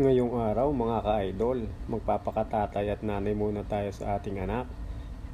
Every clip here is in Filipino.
Ngayong araw mga ka-idol, magpapakatatay at nanay muna tayo sa ating anak.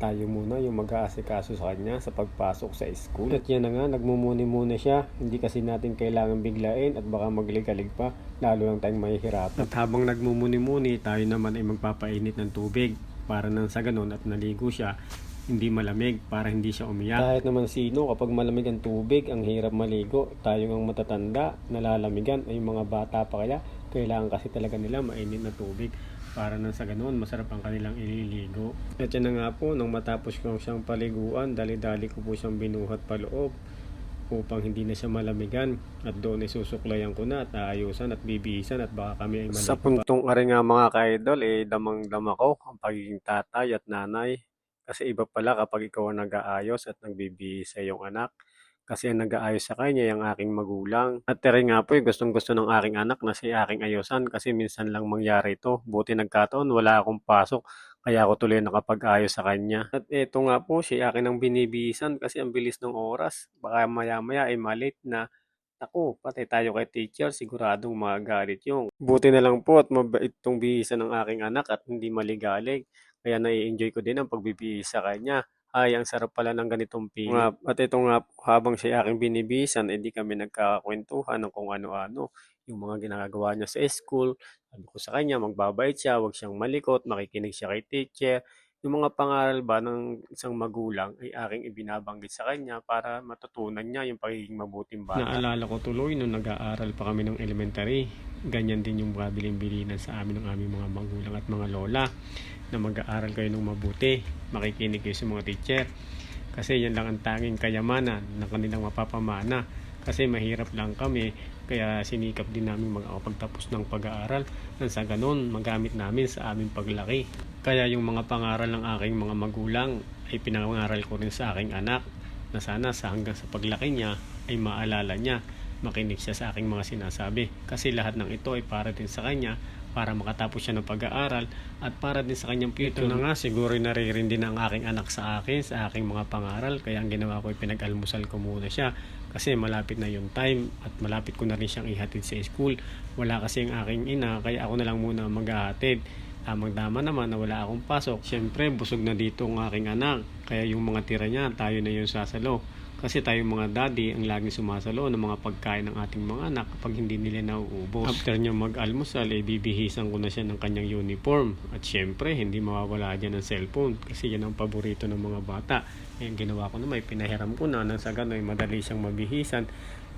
Tayo muna yung mag-aasikaso sa kanya sa pagpasok sa school. At yan na nga, nagmumuni-muna siya. Hindi kasi natin kailangan biglain at baka magligalig pa, lalo lang tayong mahihirapan. At habang nagmumuni-muni, tayo naman ay magpapainit ng tubig para nang sa ganun at naligo siya, hindi malamig para hindi siya umiyak. Kahit naman sino, kapag malamig ang tubig, ang hirap maligo. Tayo ang matatanda, nalalamigan, ay mga bata pa kaya, kailangan kasi talaga nila mainit na tubig para nang sa ganoon masarap ang kanilang ililigo. At yan na nga po, nung matapos ko siyang paliguan, dali-dali ko po siyang binuhat paloob upang hindi na siya malamigan at doon ay susuklayan ko na at aayusan at bibihisan at baka kami ay maligo Sa puntong ari nga mga ka-idol, eh damang-dama ko ang pagiging tatay at nanay kasi iba pala kapag ikaw ang nag-aayos at nagbibihis sa iyong anak. Kasi ang nag-aayos sa kanya yung aking magulang. At tere nga po, eh, gustong gusto ng aking anak na si aking ayusan kasi minsan lang mangyari ito. Buti nagkataon, wala akong pasok. Kaya ako tuloy nakapag-ayos sa kanya. At ito nga po, si akin ang binibihisan kasi ang bilis ng oras. Baka maya-maya ay malit na Ako, patay tayo kay teacher, siguradong magagalit yung. Buti na lang po at mabait tong bihisan ng aking anak at hindi maligalig. Kaya nai-enjoy ko din ang pagbibihis sa kanya. Ay, ang sarap pala ng ganitong feeling. At ito nga, habang siya aking binibisan, edi kami nagkakwentuhan ng kung ano-ano. Yung mga ginagawa niya sa school. Sabi ko sa kanya, magbabait siya, huwag siyang malikot, makikinig siya kay teacher. Yung mga pangaral ba ng isang magulang ay aking ibinabanggit sa kanya para matutunan niya yung pagiging mabuting bata. Naalala ko tuloy nung nag-aaral pa kami ng elementary. Ganyan din yung mga biling-bilinan sa amin ng aming mga magulang at mga lola na mag-aaral kayo ng mabuti, makikinig kayo sa mga teacher. Kasi yan lang ang tanging kayamanan ng kanilang mapapamana. Kasi mahirap lang kami, kaya sinikap din namin makakapagtapos ng pag-aaral nang sa ganun magamit namin sa aming paglaki. Kaya yung mga pangaral ng aking mga magulang ay pinangaral ko rin sa aking anak na sana sa hanggang sa paglaki niya ay maalala niya makinig siya sa aking mga sinasabi. Kasi lahat ng ito ay para din sa kanya para makatapos siya ng pag-aaral at para din sa kanyang future. Ito na nga, siguro naririndi na ang aking anak sa akin, sa aking mga pangaral. Kaya ang ginawa ko ay pinag-almusal ko muna siya kasi malapit na yung time at malapit ko na rin siyang ihatid sa school. Wala kasi ang aking ina, kaya ako na lang muna maghahatid. Tamang-tama naman na wala akong pasok. Siyempre, busog na dito ang aking anak. Kaya yung mga tira niya, tayo na yung sasalo. Kasi tayong mga daddy ang laging sumasalo ng mga pagkain ng ating mga anak kapag hindi nila nauubos. After niya mag-almusal, eh, bibihisan ko na siya ng kanyang uniform. At syempre, hindi mawawala dyan ng cellphone kasi yan ang paborito ng mga bata. Eh, ang ginawa ko naman, pinahiram ko na nang sa gano'y madali siyang mabihisan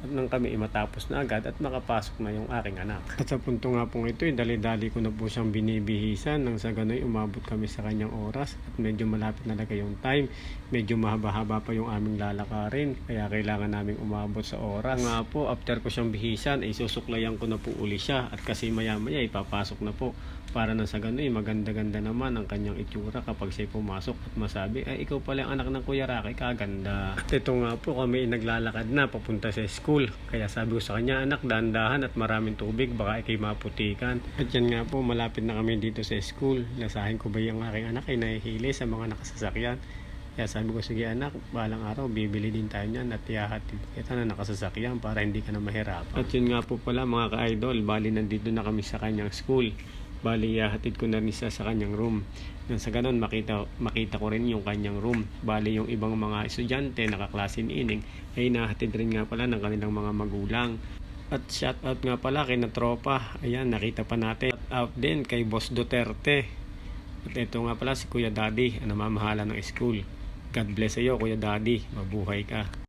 nang kami matapos na agad at makapasok na yung aking anak. At sa punto nga pong ito, eh, dali-dali ko na po siyang binibihisan nang sa gano'y umabot kami sa kanyang oras at medyo malapit na talaga yung time. Medyo mahaba-haba pa yung aming lalakarin kaya kailangan naming umabot sa oras. Nga po, after ko siyang bihisan, ay susuklayan ko na po uli siya at kasi maya-maya ipapasok na po para na sa gano'y maganda-ganda naman ang kanyang itsura kapag siya pumasok at masabi, ay ikaw pala ang anak ng Kuya Rocky, kaganda. At ito nga po kami naglalakad na papunta sa school. Kaya sabi ko sa kanya, anak, dahan-dahan at maraming tubig, baka ikay maputikan. At yan nga po, malapit na kami dito sa school. Lasahin ko ba yung aking anak ay nahihili sa mga nakasasakyan. Kaya sabi ko, sige anak, balang araw, bibili din tayo niyan at ihahatid kita na nakasasakyan para hindi ka na mahirapan. At yun nga po pala mga ka-idol, bali nandito na kami sa kanyang school. Bali, ihahatid ko na rin siya sa kanyang room. Nang sa ganun, makita, makita ko rin yung kanyang room. Bali, yung ibang mga estudyante, nakaklase ni Ining, ay nahatid rin nga pala ng kanilang mga magulang. At shout out nga pala kay na tropa. Ayan, nakita pa natin. Shout out din kay Boss Duterte. At ito nga pala si Kuya Daddy, ang namamahala ng school. God bless sa iyo, Kuya Daddy. Mabuhay ka.